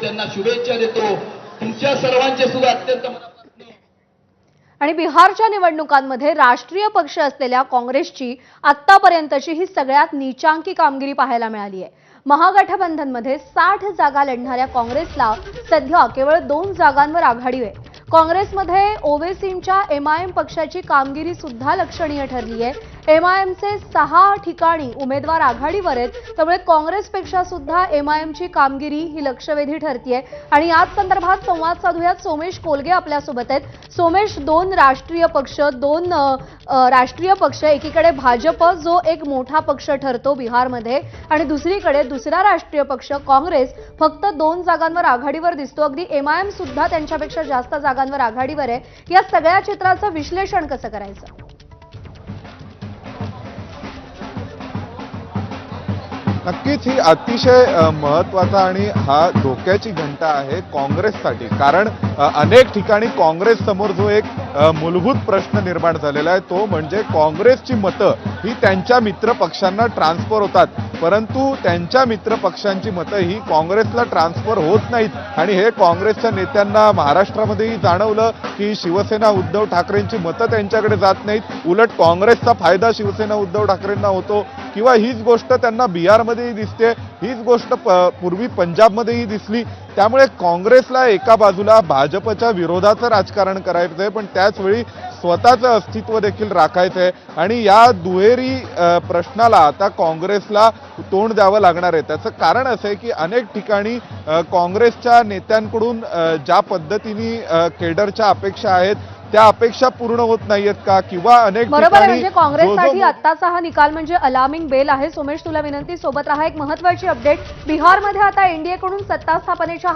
त्यांना शुभेच्छा देतो. तुमच्या सर्वांचे सुद्धा अत्यंत आणि बिहारच्या निवडणुकांमध्ये राष्ट्रीय पक्ष असलेल्या काँग्रेसची आतापर्यंतची ही सगळ्यात नीचांकी कामगिरी पाहायला मिळाली आहे. महागठबंधनमध्ये साठ जागा लढणाऱ्या काँग्रेसला सध्या केवळ दोन जागांवर आघाडी आहे. काँग्रेसमध्ये ओवेसींच्या एमआयएम पक्षाची कामगिरी सुद्धा लक्षणीय ठरली आहे एमआयएमचे सहा ठिकाणी उमेदवार आघाडीवर आहेत. त्यामुळे काँग्रेसपेक्षा सुद्धा एमआयएमची कामगिरी ही लक्षवेधी ठरतीये. आणि याच संदर्भात संवाद साधूयात. सोमेश कोलगे आपल्यासोबत आहेत. सोमेश दोन राष्ट्रीय पक्ष दोन राष्ट्रीय पक्ष एकीकडे भाजप जो एक मोठा पक्ष ठरतो बिहारमध्ये आणि दुसरीकडे दुसरा राष्ट्रीय पक्ष काँग्रेस फक्त दोन जागांवर आघाडीवर दिसतो. अगदी एमआयएम सुद्धा त्यांच्यापेक्षा जास्त जागांवर आघाडीवर आहे. या सगळ्या चित्राचं विश्लेषण कसं करायचं? नक्कीच ही अतिशय महत्त्वाचा महत्त्वाचा आणि हा धोक्याची घंटा आहे काँग्रेससाठी. कारण अनेक ठिकाणी काँग्रेस समोर जो एक मूलभूत प्रश्न निर्माण झालेला आहे तो म्हणजे काँग्रेसची मतं ही त्यांच्या मित्र पक्षांना ट्रान्सफर होतात. परंतु त्यांच्या मित्र पक्षांची मतं ही काँग्रेसला ट्रान्सफर होत नाहीत. आणि हे काँग्रेसच्या नेत्यांना महाराष्ट्रामध्येही जाणवलं की शिवसेना उद्धव ठाकरेंची मतं त्यांच्याकडे जात नाहीत. उलट काँग्रेसचा फायदा शिवसेना उद्धव ठाकरेंना होतो. किंवा हीच गोष्ट त्यांना बिहारमध्येही दिसते हीच गोष्ट प- पूर्वी पंजाबमध्येही दिसली. त्यामुळे काँग्रेसला एका बाजूला भाजपच्या विरोधाचं राजकारण करायचं आहे पण त्याचवेळी स्वतःचं अस्तित्व देखील राखायचं आहे आणि या दुहेरी प्रश्नाला आता काँग्रेसला तोंड द्यावं लागणार आहे. त्याचं कारण असं आहे की अनेक ठिकाणी काँग्रेसच्या नेत्यांकडून ज्या पद्धतीने केडरच्या अपेक्षा आहेत त्या अपेक्षा पूर्ण होत नाहीयेत का? किंवा अनेक बरोबर म्हणजे काँग्रेससाठी आत्ताचा हा निकाल म्हणजे अलार्मिंग बेल आहे. सोमेश तुला विनंती सोबत राहा एक महत्वाची अपडेट. बिहारमध्ये आता एनडीएकडून सत्ता स्थापनेच्या